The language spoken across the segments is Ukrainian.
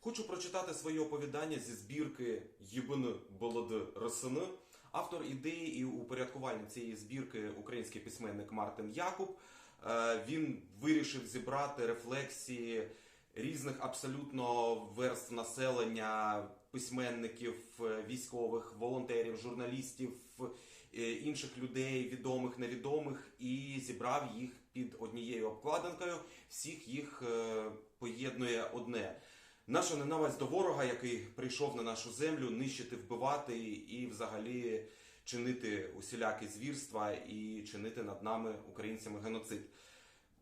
Хочу прочитати своє оповідання зі збірки Єбини Болоди Росини. Автор ідеї і упорядкувальник цієї збірки український письменник Мартин Якуб. Е, Він вирішив зібрати рефлексії різних абсолютно верств населення, письменників, е, військових, волонтерів, журналістів, е, інших людей, відомих, невідомих, і зібрав їх під однією обкладинкою. Всіх їх поєднує одне. Наша ненависть до ворога, який прийшов на нашу землю, нищити, вбивати і взагалі чинити усілякі звірства і чинити над нами українцями геноцид.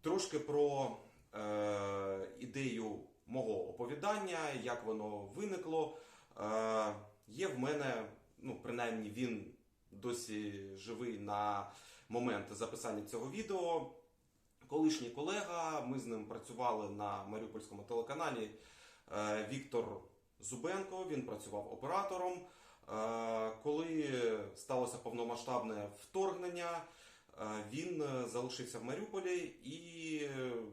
Трошки про е, ідею мого оповідання, як воно виникло. Е, є в мене, ну, принаймні, він досі живий на момент записання цього відео. Колишній колега, ми з ним працювали на Маріупольському телеканалі. Е, Віктор Зубенко, він працював оператором. Е, Коли сталося повномасштабне вторгнення, е, він залишився в Маріуполі, і,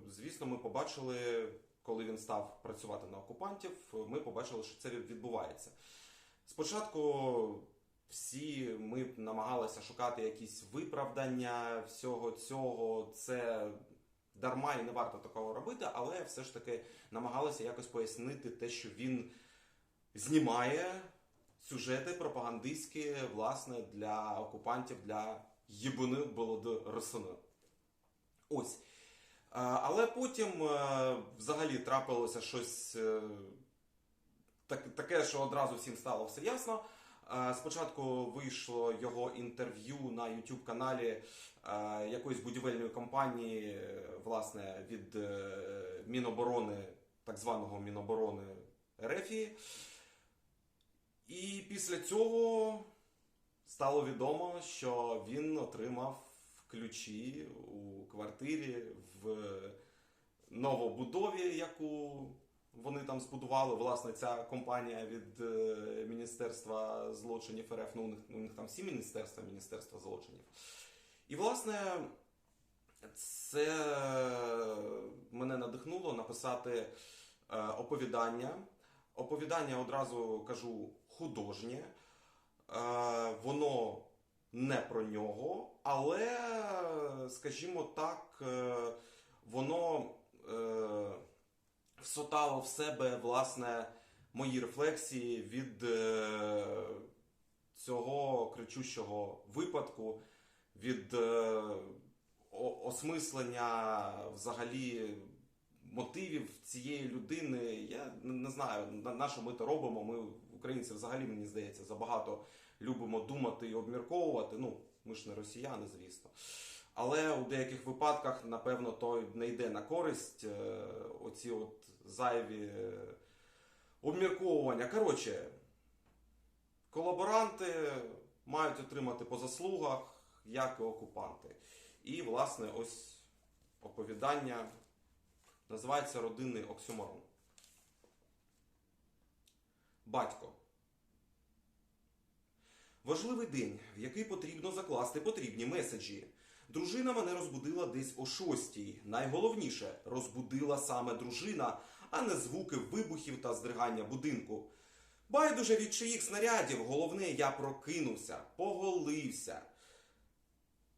звісно, ми побачили, коли він став працювати на окупантів, ми побачили, що це відбувається. Спочатку всі ми намагалися шукати якісь виправдання всього цього. Це дарма і не варто такого робити, але все ж таки намагалися якось пояснити те, що він знімає сюжети пропагандистські, власне, для окупантів, для єбини болоди росини. Ось. Але потім е, взагалі трапилося щось е, так- таке, що одразу всім стало все ясно. Спочатку вийшло його інтерв'ю на YouTube каналі е, якоїсь будівельної компанії, власне, від е, Міноборони, так званого Міноборони Ерефії. І після цього стало відомо, що він отримав ключі у квартирі в новобудові, яку вони там збудували. Власне, ця компанія від е, Міністерства злочинів РФ, ну у них, у них там всі міністерства, Міністерства злочинів. І, власне, це мене надихнуло написати е, оповідання. Оповідання одразу кажу художнє. Е, Воно не про нього, але, скажімо так, е, воно е, всотало в себе власне мої рефлексії від е, цього кричущого випадку, від е, осмислення взагалі мотивів цієї людини. Я не знаю, на, на що ми то робимо. Ми, українці, взагалі, мені здається, забагато любимо думати і обмірковувати. Ну, ми ж не росіяни, звісно. Але у деяких випадках, напевно, то не йде на користь е, оці от зайві е, обмірковування. Коротше, колаборанти мають отримати по заслугах, як і окупанти. І, власне, ось оповідання називається Родинний оксюморон. Батько. Важливий день, в який потрібно закласти потрібні меседжі. Дружина мене розбудила десь о шостій. Найголовніше розбудила саме дружина, а не звуки вибухів та здригання будинку. Байдуже від чиїх снарядів, головне, я прокинувся, поголився.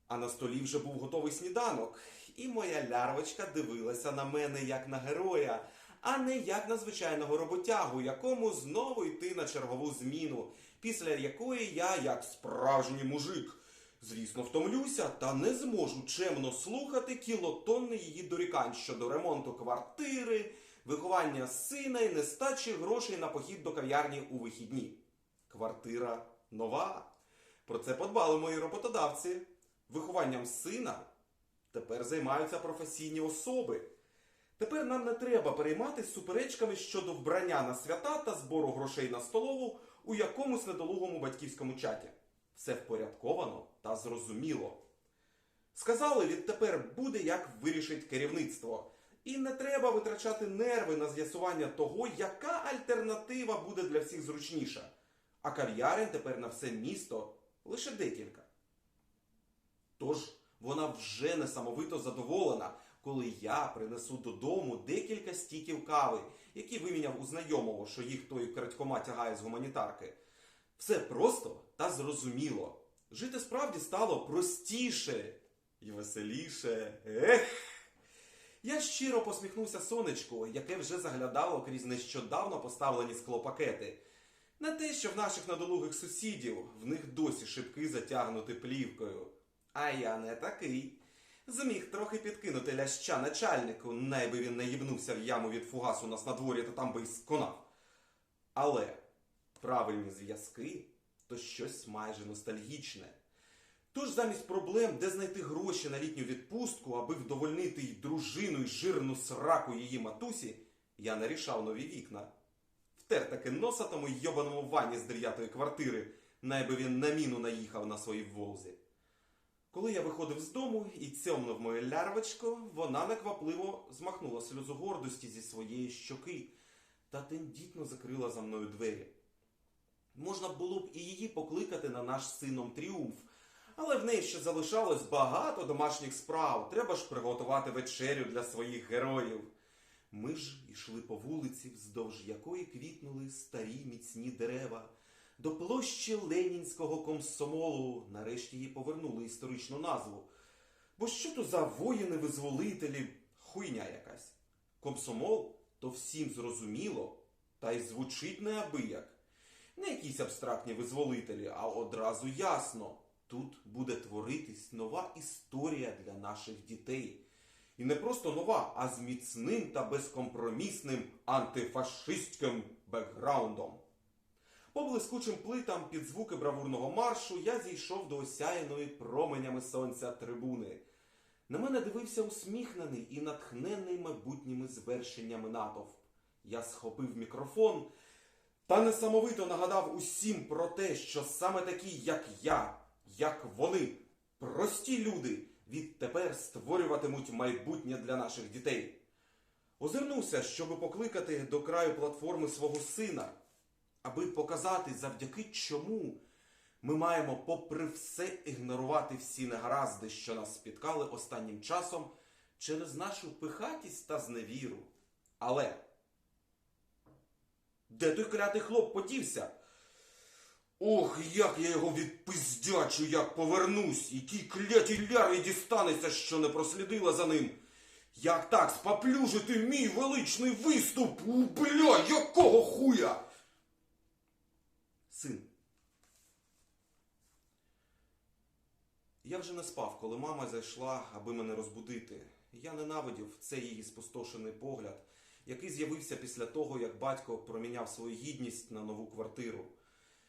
А на столі вже був готовий сніданок, і моя лярвочка дивилася на мене як на героя, а не як на звичайного роботягу, якому знову йти на чергову зміну, після якої я, як справжній мужик, звісно, втомлюся та не зможу чемно слухати кілотонни її дорікань щодо ремонту квартири, виховання сина і нестачі грошей на похід до кав'ярні у вихідні. Квартира нова. Про це подбали мої роботодавці. Вихованням сина тепер займаються професійні особи. Тепер нам не треба перейматися суперечками щодо вбрання на свята та збору грошей на столову у якомусь недолугому батьківському чаті. Все впорядковано та зрозуміло. Сказали, відтепер буде як вирішить керівництво. І не треба витрачати нерви на з'ясування того, яка альтернатива буде для всіх зручніша. А кав'ярень тепер на все місто лише декілька. Тож вона вже несамовито задоволена, коли я принесу додому декілька стіків кави, які виміняв у знайомого, що їх той крадькома тягає з гуманітарки. Все просто та зрозуміло. Жити справді стало простіше і веселіше. Ех! Я щиро посміхнувся сонечку, яке вже заглядало крізь нещодавно поставлені склопакети. На те, що в наших надолугих сусідів в них досі шибки затягнуті плівкою. А я не такий. Зміг трохи підкинути ляща начальнику, найби він не їбнувся в яму від фугасу нас на дворі та там би й сконав. Але правильні зв'язки то щось майже ностальгічне. Тож замість проблем, де знайти гроші на літню відпустку, аби вдовольнити й дружину й жирну сраку її матусі, я нарішав нові вікна. Втер таки носа тому йобаному ванні з дев'ятої квартири, найби він на міну наїхав на своїй волзі. Коли я виходив з дому і цьомнув моє лярвочко, вона неквапливо змахнула сльозу гордості зі своєї щоки та тендітно закрила за мною двері. Можна було б і її покликати на наш сином тріумф, але в неї ще залишалось багато домашніх справ. Треба ж приготувати вечерю для своїх героїв. Ми ж ішли по вулиці, вздовж якої квітнули старі міцні дерева. До площі Ленінського комсомолу нарешті їй повернули історичну назву. Бо що то за воїни-визволителі, хуйня якась. Комсомол то всім зрозуміло, та й звучить неабияк. Не якісь абстрактні визволителі, а одразу ясно. Тут буде творитись нова історія для наших дітей. І не просто нова, а з міцним та безкомпромісним антифашистським бекграундом. По блискучим плитам під звуки бравурного маршу я зійшов до осяяної променями сонця трибуни. На мене дивився усміхнений і натхнений майбутніми звершеннями натовп. Я схопив мікрофон та несамовито нагадав усім про те, що саме такі, як я, як вони, прості люди, відтепер створюватимуть майбутнє для наших дітей. Озирнувся, щоб покликати до краю платформи свого сина, аби показати, завдяки чому ми маємо, попри все, ігнорувати всі негаразди, що нас спіткали останнім часом через нашу пихатість та зневіру. Але де той клятий хлоп подівся? Ох, як я його відпиздячу, як повернусь, і тій клятій лярві дістанеться, що не прослідила за ним. Як так споплюжити мій величний виступ? У, Бля, якого хуя? Син. Я вже не спав, коли мама зайшла, аби мене розбудити. Я ненавидів цей її спустошений погляд, який з'явився після того, як батько проміняв свою гідність на нову квартиру.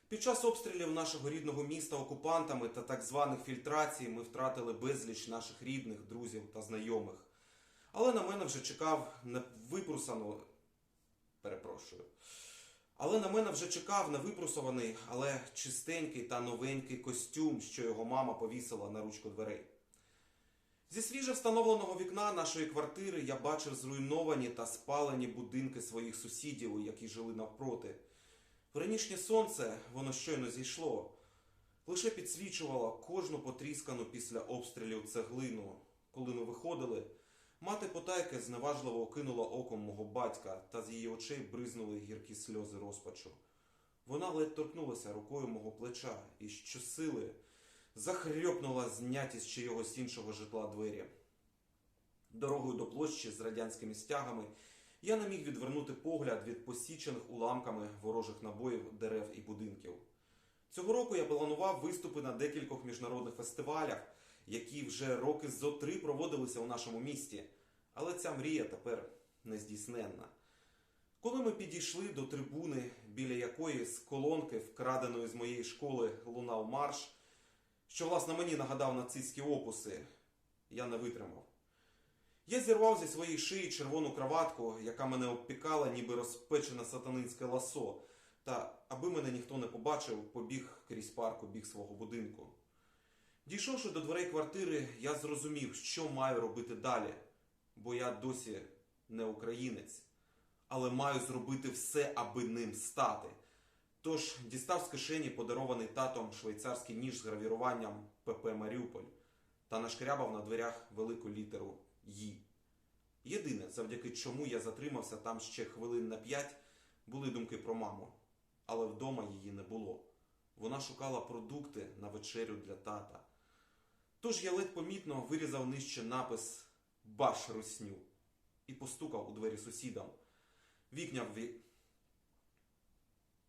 Під час обстрілів нашого рідного міста окупантами та так званих фільтрацій ми втратили безліч наших рідних, друзів та знайомих. Але на мене вже чекав не випрусано. Перепрошую. Але на мене вже чекав не випрусований, але чистенький та новенький костюм, що його мама повісила на ручку дверей. Зі свіже встановленого вікна нашої квартири я бачив зруйновані та спалені будинки своїх сусідів, які жили навпроти. Вранішнє сонце, воно щойно зійшло, лише підсвічувало кожну потріскану після обстрілів цеглину. Коли ми виходили, мати потайки зневажливо окинула оком мого батька, та з її очей бризнули гіркі сльози розпачу. Вона ледь торкнулася рукою мого плеча і щосили захрьопнула зняті з чиєгось іншого житла двері. Дорогою до площі з радянськими стягами я не міг відвернути погляд від посічених уламками ворожих набоїв, дерев і будинків. Цього року я планував виступи на декількох міжнародних фестивалях, які вже роки зо три проводилися у нашому місті, але ця мрія тепер нездійсненна. Коли ми підійшли до трибуни, біля якої з колонки, вкраденої з моєї школи, лунав марш, що власне мені нагадав нацистські опуси, я не витримав. Я зірвав зі своєї шиї червону краватку, яка мене обпікала, ніби розпечене сатанинське ласо, та, аби мене ніхто не побачив, побіг крізь парк у бік свого будинку. Дійшовши до дверей квартири, я зрозумів, що маю робити далі, бо я досі не українець, але маю зробити все, аби ним стати. Тож дістав з кишені подарований татом швейцарський ніж з гравіруванням ПП Маріуполь та нашкрябав на дверях велику літеру «Ї». Єдине, завдяки чому я затримався там ще хвилин на п'ять, були думки про маму. Але вдома її не було. Вона шукала продукти на вечерю для тата. Тож я ледь помітно вирізав нижче напис Баш русню і постукав у двері сусідам. Вікня в...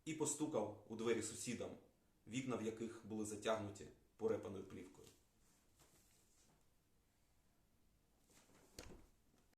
І постукав у двері сусідам, вікна в яких були затягнуті порепаною плівкою.